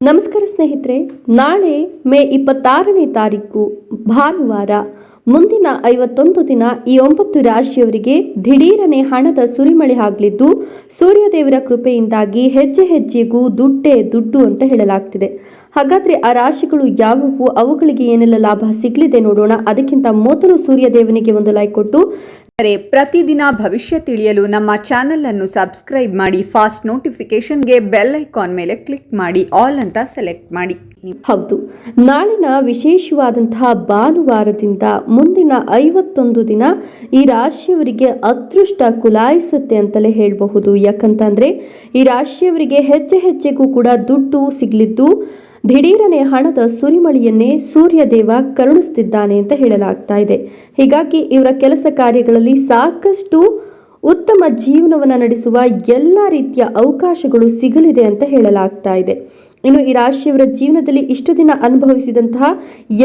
ನಮಸ್ಕಾರ ಸ್ನೇಹಿತರೆ, ನಾಳೆ ಮೇ ಇಪ್ಪತ್ತಾರನೇ ತಾರೀಕು ಭಾನುವಾರ, ಮುಂದಿನ ಐವತ್ತೊಂದು ದಿನ ಈ ಒಂಬತ್ತು ರಾಶಿಯವರಿಗೆ ದಿಢೀರನೆ ಹಣದ ಸುರಿಮಳೆ ಆಗಲಿದ್ದು, ಸೂರ್ಯದೇವರ ಕೃಪೆಯಿಂದಾಗಿ ಹೆಜ್ಜೆ ಹೆಜ್ಜೆಗೂ ದುಡ್ಡೇ ದುಡ್ಡು ಅಂತ ಹೇಳಲಾಗ್ತಿದೆ. ಹಾಗಾದ್ರೆ ಆ ರಾಶಿಗಳು ಯಾವುವು? ಅವುಗಳಿಗೆ ಏನೆಲ್ಲ ಲಾಭ ಸಿಗಲಿದೆ ನೋಡೋಣ. ಅದಕ್ಕಿಂತ ಮೊದಲು ಸೂರ್ಯದೇವನಿಗೆ ಒಂದು ಲೈಕ್ ಕೊಟ್ಟು ಪ್ರತಿದಿನ ಭವಿಷ್ಯ ತಿಳಿಯಲು ನಮ್ಮ ಚಾನೆಲ್ ಅನ್ನು ಸಬ್ಸ್ಕ್ರೈಬ್ ಮಾಡಿ, ಫಾಸ್ಟ್ ನೋಟಿಫಿಕೇಶನ್ಗೆ ಬೆಲ್ ಐಕಾನ್ ಮೇಲೆ ಕ್ಲಿಕ್ ಮಾಡಿ, ಆಲ್ ಅಂತ ಸೆಲೆಕ್ಟ್ ಮಾಡಿ. ಹೌದು. ನಾಳಿನ ವಿಶೇಷವಾದಂತಹ ಭಾನುವಾರದಿಂದ ಮುಂದಿನ ಐವತ್ತೊಂದು ದಿನ ಈ ರಾಶಿಯವರಿಗೆ ಅದೃಷ್ಟ ಕುಲಾಯಿಸುತ್ತೆ ಅಂತಲೇ ಹೇಳಬಹುದು. ಯಾಕಂತಂದ್ರೆ ಈ ರಾಶಿಯವರಿಗೆ ಹೆಜ್ಜೆ ಹೆಜ್ಜೆಗೂ ಕೂಡ ದುಡ್ಡು ಸಿಗಲಿದ್ದು ದಿಢೀರನೆ ಹಣದ ಸುರಿಮಳೆಯನ್ನೇ ಸೂರ್ಯದೇವ ಕರುಣಿಸ್ತಿದ್ದಾನೆ ಅಂತ ಹೇಳಲಾಗ್ತಾ ಇದೆ. ಹೀಗಾಗಿ ಇವರ ಕೆಲಸ ಕಾರ್ಯಗಳಲ್ಲಿ ಸಾಕಷ್ಟು ಉತ್ತಮ ಜೀವನವನ್ನು ನಡೆಸುವ ಎಲ್ಲ ರೀತಿಯ ಅವಕಾಶಗಳು ಸಿಗಲಿದೆ ಅಂತ ಹೇಳಲಾಗ್ತಾ ಇದೆ. ಇನ್ನು ಈ ರಾಶಿಯವರ ಜೀವನದಲ್ಲಿ ಇಷ್ಟು ದಿನ ಅನುಭವಿಸಿದಂತಹ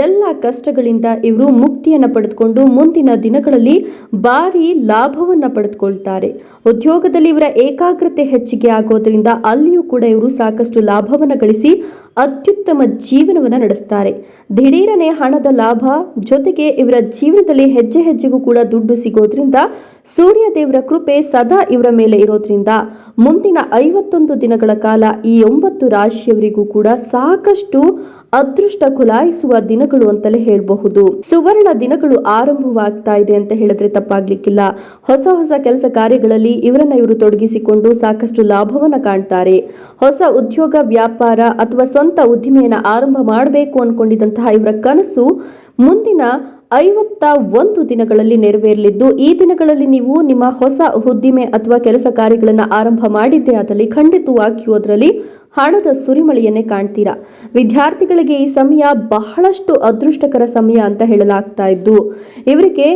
ಎಲ್ಲ ಕಷ್ಟಗಳಿಂದ ಇವರು ಮುಕ್ತಿಯನ್ನು ಪಡೆದುಕೊಂಡು ಮುಂದಿನ ದಿನಗಳಲ್ಲಿ ಭಾರಿ ಲಾಭವನ್ನು ಪಡೆದುಕೊಳ್ತಾರೆ. ಉದ್ಯೋಗದಲ್ಲಿ ಇವರ ಏಕಾಗ್ರತೆ ಹೆಚ್ಚಿಗೆ ಆಗೋದ್ರಿಂದ ಅಲ್ಲಿಯೂ ಕೂಡ ಇವರು ಸಾಕಷ್ಟು ಲಾಭವನ್ನು ಗಳಿಸಿ ಅತ್ಯುತ್ತಮ ಜೀವನವನ್ನು ನಡೆಸ್ತಾರೆ. ದಿಢೀರನೆ ಹಣದ ಲಾಭ ಜೊತೆಗೆ ಇವರ ಜೀವನದಲ್ಲಿ ಹೆಜ್ಜೆ ಹೆಜ್ಜೆಗೂ ಕೂಡ ದುಡ್ಡು ಸಿಗೋದ್ರಿಂದ ಸೂರ್ಯ ದೇವರ ಕೃಪೆ ಸದಾ ಇವರ ಮೇಲೆ ಇರೋದ್ರಿಂದ ಮುಂದಿನ ಐವತ್ತೊಂದು ದಿನಗಳ ಕಾಲ ಈ ಒಂಬತ್ತು ರಾಶಿಯವರಿಗೂ ಕೂಡ ಸಾಕಷ್ಟು ಅದೃಷ್ಟ ಖುಲಾಯಿಸುವ ದಿನಗಳು ಅಂತಲೇ ಹೇಳಬಹುದು. ಸುವರ್ಣ ದಿನಗಳು ಆರಂಭವಾಗ್ತಾ ಇದೆ ಅಂತ ಹೇಳಿದ್ರೆ ತಪ್ಪಾಗ್ಲಿಕ್ಕಿಲ್ಲ. ಹೊಸ ಹೊಸ ಕೆಲಸ ಕಾರ್ಯಗಳಲ್ಲಿ ಇವರನ್ನ ಇವರು ತೊಡಗಿಸಿಕೊಂಡು ಸಾಕಷ್ಟು ಲಾಭವನ್ನ ಕಾಣ್ತಾರೆ. ಹೊಸ ಉದ್ಯೋಗ, ವ್ಯಾಪಾರ ಅಥವಾ ಸ್ವಂತ ಉದ್ದಿಮೆಯನ್ನು ಆರಂಭ ಮಾಡಬೇಕು ಅನ್ಕೊಂಡಿದ್ದಂತಹ ಇವರ ಕನಸು ಮುಂದಿನ ಐವತ್ತ ಒಂದು ದಿನಗಳಲ್ಲಿ ನೆರವೇರಲಿದ್ದು, ಈ ದಿನಗಳಲ್ಲಿ ನೀವು ನಿಮ್ಮ ಹೊಸ ಉದ್ದಿಮೆ ಅಥವಾ ಕೆಲಸ ಕಾರ್ಯಗಳನ್ನು ಆರಂಭ ಮಾಡಿದ್ದೇ ಆದಲ್ಲಿ, ಖಂಡಿತವಾಗಿಯೂ ಅದರಲ್ಲಿ ಹಣದ ಸುರಿಮಳೆಯನ್ನೇ ಕಾಣ್ತೀರಾ? ವಿದ್ಯಾರ್ಥಿಗಳಿಗೆ ಈ ಸಮಯ ಬಹಳಷ್ಟು ಅದೃಷ್ಟಕರ ಸಮಯ ಅಂತ ಹೇಳಲಾಗ್ತಾ ಇದ್ದು, ಇವರಿಗೆ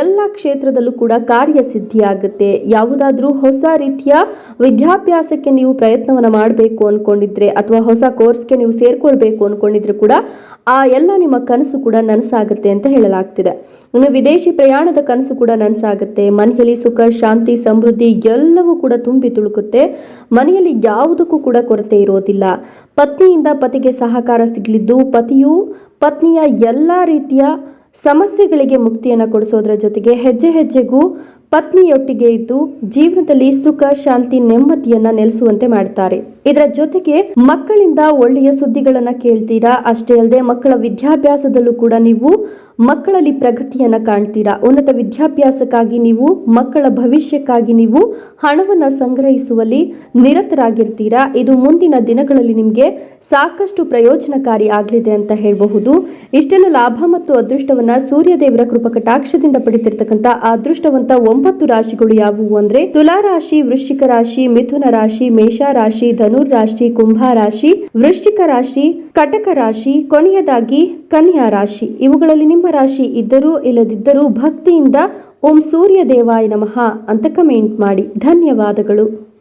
ಎಲ್ಲ ಕ್ಷೇತ್ರದಲ್ಲೂ ಕೂಡ ಕಾರ್ಯಸಿದ್ಧಿಯಾಗುತ್ತೆ. ಯಾವುದಾದ್ರೂ ಹೊಸ ರೀತಿಯ ವಿದ್ಯಾಭ್ಯಾಸಕ್ಕೆ ನೀವು ಪ್ರಯತ್ನವನ್ನು ಮಾಡಬೇಕು ಅನ್ಕೊಂಡಿದ್ರೆ, ಅಥವಾ ಹೊಸ ಕೋರ್ಸ್ಗೆ ನೀವು ಸೇರ್ಕೊಳ್ಬೇಕು ಅಂದ್ಕೊಂಡಿದ್ರೆ ಕೂಡ ಆ ಎಲ್ಲ ನಿಮ್ಮ ಕನಸು ಕೂಡ ನನಸಾಗುತ್ತೆ ಅಂತ ಹೇಳಲಾಗ್ತಿದೆ. ಇನ್ನು ವಿದೇಶಿ ಪ್ರಯಾಣದ ಕನಸು ಕೂಡ ನನಸಾಗುತ್ತೆ. ಮನೆಯಲ್ಲಿ ಸುಖ, ಶಾಂತಿ, ಸಮೃದ್ಧಿ ಎಲ್ಲವೂ ಕೂಡ ತುಂಬಿ ತುಳುಕುತ್ತೆ. ಮನೆಯಲ್ಲಿ ಯಾವುದಕ್ಕೂ ಕೂಡ ಕೊರತೆ ಇರೋದಿಲ್ಲ. ಪತ್ನಿಯಿಂದ ಪತಿಗೆ ಸಹಕಾರ ಸಿಗಲಿದ್ದು ಪತಿಯು ಪತ್ನಿಯ ಎಲ್ಲ ರೀತಿಯ ಸಮಸ್ಯೆಗಳಿಗೆ ಮುಕ್ತಿಯನ್ನು ಕೊಡಿಸೋದ್ರ ಜೊತೆಗೆ ಹೆಜ್ಜೆ ಹೆಜ್ಜೆಗೂ ಪತ್ನಿಯೊಟ್ಟಿಗೆ ಇದ್ದು ಜೀವನದಲ್ಲಿ ಸುಖ, ಶಾಂತಿ, ನೆಮ್ಮದಿಯನ್ನ ನೆಲೆಸುವಂತೆ ಮಾಡ್ತಾರೆ. ಇದರ ಜೊತೆಗೆ ಮಕ್ಕಳಿಂದ ಒಳ್ಳೆಯ ಸುದ್ದಿಗಳನ್ನ ಕೇಳ್ತೀರಾ? ಅಷ್ಟೇ ಅಲ್ಲದೆ ಮಕ್ಕಳ ವಿದ್ಯಾಭ್ಯಾಸದಲ್ಲೂ ಕೂಡ ನೀವು ಮಕ್ಕಳಲ್ಲಿ ಪ್ರಗತಿಯನ್ನ ಕಾಣ್ತೀರಾ? ಉನ್ನತ ವಿದ್ಯಾಭ್ಯಾಸಕ್ಕಾಗಿ ನೀವು, ಮಕ್ಕಳ ಭವಿಷ್ಯಕ್ಕಾಗಿ ನೀವು ಹಣವನ್ನ ಸಂಗ್ರಹಿಸುವಲ್ಲಿ ನಿರತರಾಗಿರ್ತೀರಾ? ಇದು ಮುಂದಿನ ದಿನಗಳಲ್ಲಿ ನಿಮಗೆ ಸಾಕಷ್ಟು ಪ್ರಯೋಜನಕಾರಿ ಆಗಲಿದೆ ಅಂತ ಹೇಳಬಹುದು. ಇಷ್ಟೆಲ್ಲ ಲಾಭ ಮತ್ತು ಅದೃಷ್ಟವನ್ನ ಸೂರ್ಯದೇವರ ಕೃಪಕಟಾಕ್ಷದಿಂದ ಆ ಅದೃಷ್ಟವಂತ ಒಂಬತ್ತು ರಾಶಿಗಳು ಯಾವುವು ಅಂದ್ರೆ ತುಲಾ ರಾಶಿ, ವೃಶ್ಚಿಕ ರಾಶಿ, ಮಿಥುನ ರಾಶಿ, ಮೇಷ ರಾಶಿ, ಧನುರ್ ರಾಶಿ, ಕುಂಭ ರಾಶಿ, ವೃಶ್ಚಿಕ ರಾಶಿ, ಕಟಕ ರಾಶಿ, ಕೊನೆಯದಾಗಿ ಕನ್ಯಾ ರಾಶಿ. ಇವುಗಳಲ್ಲಿ ನಿಮ್ಮ ರಾಶಿ ಇದ್ದರೂ ಇಲ್ಲದಿದ್ದರೂ ಭಕ್ತಿಯಿಂದ ಓಂ ಸೂರ್ಯ ದೇವಾಯ ನಮಃ ಅಂತ ಕಮೆಂಟ್ ಮಾಡಿ. ಧನ್ಯವಾದಗಳು.